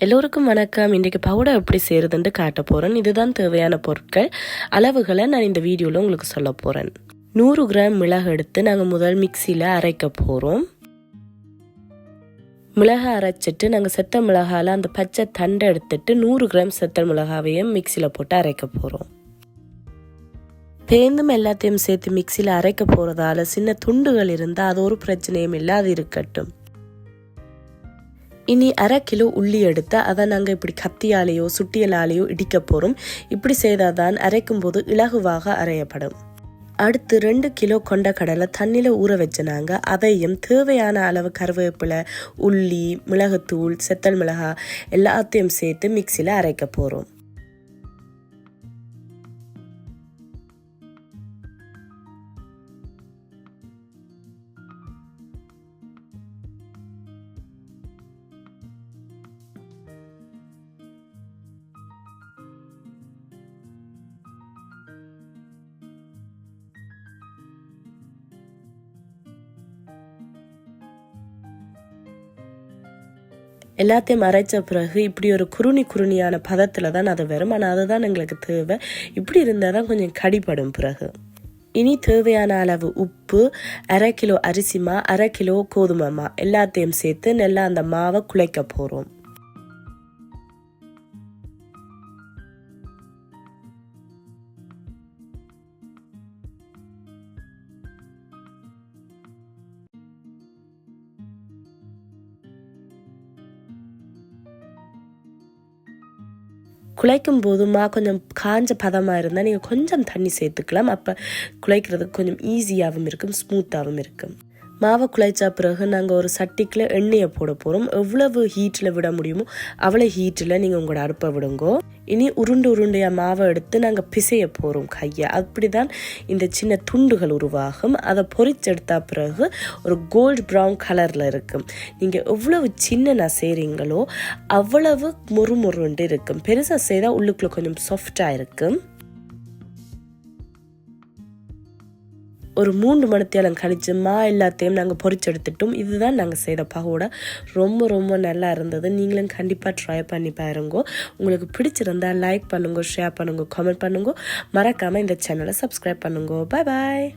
எல்லோருக்கும் வணக்கம். இன்றைக்கு பவுடர் எப்படி செய்கிறதுன்ட்டு காட்ட போகிறேன் இதுதான் தேவையான பொருட்கள். அளவுகளை நான் இந்த வீடியோவில் உங்களுக்கு சொல்ல போகிறேன் நூறு கிராம் மிளகு எடுத்து நாங்கள் முதல் மிக்சியில் அரைக்க போகிறோம் மிளகா அரைச்சிட்டு நாங்கள் செத்த மிளகால அந்த பச்சை தண்டை எடுத்துட்டு நூறு கிராம் செத்த மிளகாவையும் மிக்சியில் போட்டு அரைக்க போகிறோம் தேர்ந்தும் எல்லாத்தையும் சேர்த்து மிக்சியில் அரைக்க போகிறதால சின்ன துண்டுகள் இருந்தால் அது ஒரு பிரச்சனையும் இல்லை அது இருக்கட்டும். இனி அரை கிலோ உள்ளி எடுத்து அதை நாங்கள் இப்படி கத்தியாலேயோ சுட்டியலாலேயோ இடிக்க போகிறோம் இப்படி செய்தால் தான் அரைக்கும் போது இலகுவாக அரையப்படும். அடுத்து ரெண்டு கிலோ கொண்ட கடலை தண்ணியில் ஊற வச்ச நாங்கள் அதையும் தேவையான அளவு கருவேப்பிலை உள்ளி மிளகுத்தூள் செத்தல் மிளகா எல்லாத்தையும் சேர்த்து மிக்சியில் அரைக்க போகிறோம் எல்லாத்தையும் அரைச்ச பிறகு இப்படி ஒரு குருணி குருணியான பதத்தில் தான் அது வரும். ஆனால் அதுதான் எங்களுக்கு தேவை. இப்படி இருந்தால் தான் கொஞ்சம் கடிப்படும் பிறகு. இனி தேவையான அளவு உப்பு அரை கிலோ அரிசிமா அரை கிலோ கோதுமைமா எல்லாத்தையும் சேர்த்து நல்லா அந்த மாவை குழைக்க போகிறோம் குழைக்கும் போதுமா கொஞ்சம் காஞ்ச பதமாக இருந்தால் நீங்கள் கொஞ்சம் தண்ணி சேர்த்துக்கலாம். அப்போ குழைக்கிறதுக்கு கொஞ்சம் ஈஸியாகவும் இருக்கும் ஸ்மூத்தாகவும் இருக்கும். மாவை குழைச்சா பிறகு நாங்கள் ஒரு சட்டிக்கில் எண்ணெயை போட போகிறோம் எவ்வளவு ஹீட்டில் விட முடியுமோ அவ்வளோ ஹீட்டில் நீங்கள் உங்களோட அடுப்பை விடுங்கோ. இனி உருண்டு உருண்டையாக மாவை எடுத்து நாங்கள் பிசைய போகிறோம் கையை. அப்படி தான் இந்த சின்ன துண்டுகள் உருவாகும். அதை பொறிச்செடுத்தா பிறகு ஒரு கோல்டு ப்ரௌன் கலரில் இருக்கும். நீங்கள் எவ்வளவு சின்ன செய்கிறீங்களோ அவ்வளவு முறுமுறுண்டு இருக்கும். பெருசாக செய்தால் உள்ளுக்குள்ளே கொஞ்சம் சாஃப்டாக இருக்கும். ஒரு மூன்று மணித்தேலம் கழிச்சு மா எல்லாத்தையும் நாங்கள் பொறிச்செடுத்துட்டோம் இதுதான் நாங்கள் செய்த பகோடா. ரொம்ப ரொம்ப நல்லா இருந்தது. நீங்களும் கண்டிப்பாக ட்ரை பண்ணி பாருங்கோ. உங்களுக்கு பிடிச்சிருந்தா லைக் பண்ணுங்க ஷேர் பண்ணுங்க கமெண்ட் பண்ணுங்க. மறக்காமல் இந்த சேனலை சப்ஸ்கிரைப் பண்ணுங்க. பாய் பாய்